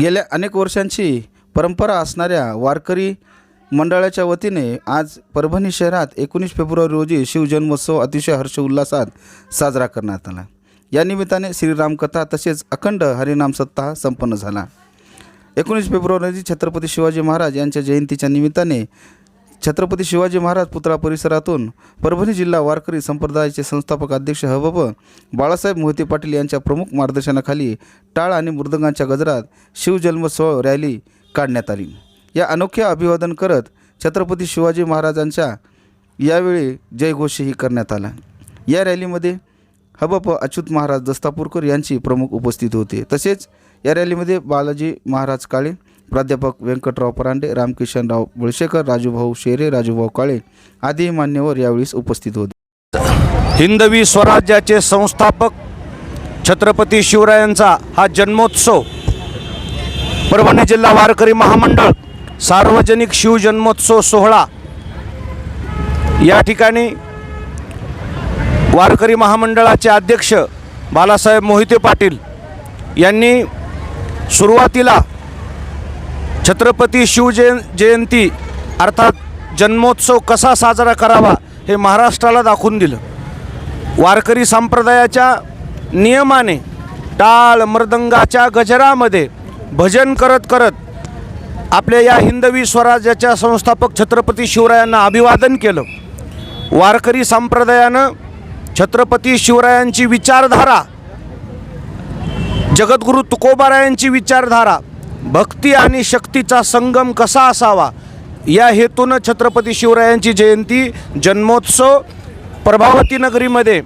गेल्या अनेक वर्षांची परंपरा असणाऱ्या वारकरी मंडळाच्या वतीने आज परभणी शहरात एकोणीस फेब्रुवारी रोजी शिवजन्मोत्सव अतिशय हर्ष उल्हासात साजरा करण्यात आला. या निमित्ताने श्रीरामकथा तसेच अखंड हरिनाम सप्ताह संपन्न झाला. एकोणीस फेब्रुवारी रोजी छत्रपती शिवाजी महाराज यांच्या जयंतीच्या निमित्ताने छत्रपती शिवाजी महाराज पुतळा परिसरातून परभणी जिल्हा वारकरी संप्रदायाचे संस्थापक अध्यक्ष हबब बाळासाहेब मोहिते पाटील यांच्या प्रमुख मार्गदर्शनाखाली टाळ आणि मृदंगांच्या गजरात शिवजन्मोत्सव रॅली काढण्यात आली. या अनोख्या अभिवादन करत छत्रपती शिवाजी महाराजांच्या यावेळी जयघोषही करण्यात आला. या रॅलीमध्ये हबप अच्युत महाराज दस्तापूरकर यांची प्रमुख उपस्थित होते. तसेच या रॅलीमध्ये बालाजी महाराज काळे प्राध्यापक व्यंकटराव परांडे रामकिशनराव बुळशेकर राजूभाऊ शेरे राजूभाऊ काळे आदी मान्यवर यावेळी उपस्थित होते. हिंदवी स्वराज्याचे संस्थापक छत्रपती शिवरायांचा हा जन्मोत्सव परभणी जिल्हा वारकरी महामंडळ सार्वजनिक शिवजन्मोत्सव सोहळा या ठिकाणी वारकरी महामंडळाचे अध्यक्ष बालासाहेब मोहिते पाटील यांनी सुरुवातीला छत्रपती शिवजयं जयंती अर्थात जन्मोत्सव कसा साजरा करावा हे महाराष्ट्राला दाखवून दिलं. वारकरी संप्रदायाच्या नियमाने टाळ मृदंगाच्या गजरामध्ये भजन करत करत आपल्या या हिंदवी स्वराज्याच्या संस्थापक छत्रपती शिवरायांना अभिवादन केलं. वारकरी संप्रदायानं छत्रपती शिवरायांची विचारधारा जगद्गुरू तुकोबारायांची विचारधारा भक्ती आणि शक्तीचा संगम कसा असावा? या हेतूनं छत्रपती शिवरायांची जयंती जन्मोत्सव प्रभावती नगरीमध्ये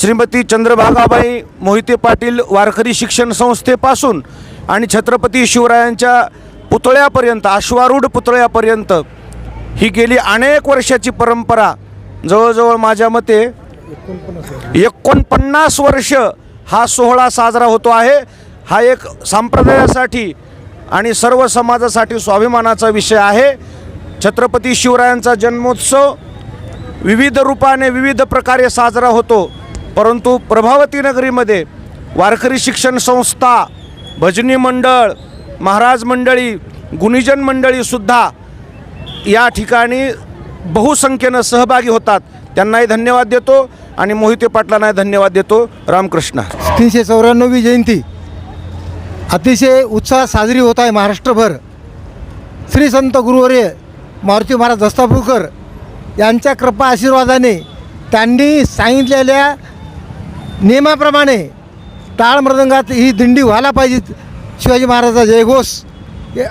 श्रीमती चंद्रभागाबाई मोहिते पाटील वारकरी शिक्षण संस्थेपासून आणि छत्रपती शिवरायांच्या पुतळ्यापर्यंत अश्वारूढ पुतळ्यापर्यंत ही गेली अनेक वर्षाची परंपरा. जवळजवळ माझ्या मते एकोणपन्नास वर्ष हा सोहळा साजरा होतो आहे. हा एक संप्रदायासाठी आणि सर्व समाजासाठी स्वाभिमानाचा विषय आहे. छत्रपती शिवरायांचा जन्मोत्सव विविध रूपाने विविध प्रकारे साजरा होतो. परंतु प्रभावती नगरीमध्ये वारकरी शिक्षण संस्था भजनी मंडळ महाराज मंडळी गुणीजन मंडळीसुद्धा या ठिकाणी बहुसंख्येनं सहभागी होतात. त्यांनाही धन्यवाद देतो आणि मोहिते पाटलांनाही धन्यवाद देतो. रामकृष्ण. तीनशे चौऱ्याण्णवी जयंती. अतिशय उत्साहात साजरी होत आहे महाराष्ट्रभर. श्री संत गुरुवर्य मारुती महाराज दस्तापूरकर यांच्या कृपा आशीर्वादाने त्यांनी सांगितलेल्या नियमाप्रमाणे टाळ मृदंगात ही दिंडी व्हायला पाहिजेत. शिवाजी महाराजाचा जयघोष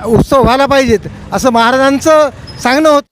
उत्सव व्हायला पाहिजेत असं महाराजांचं सांगणं होतं.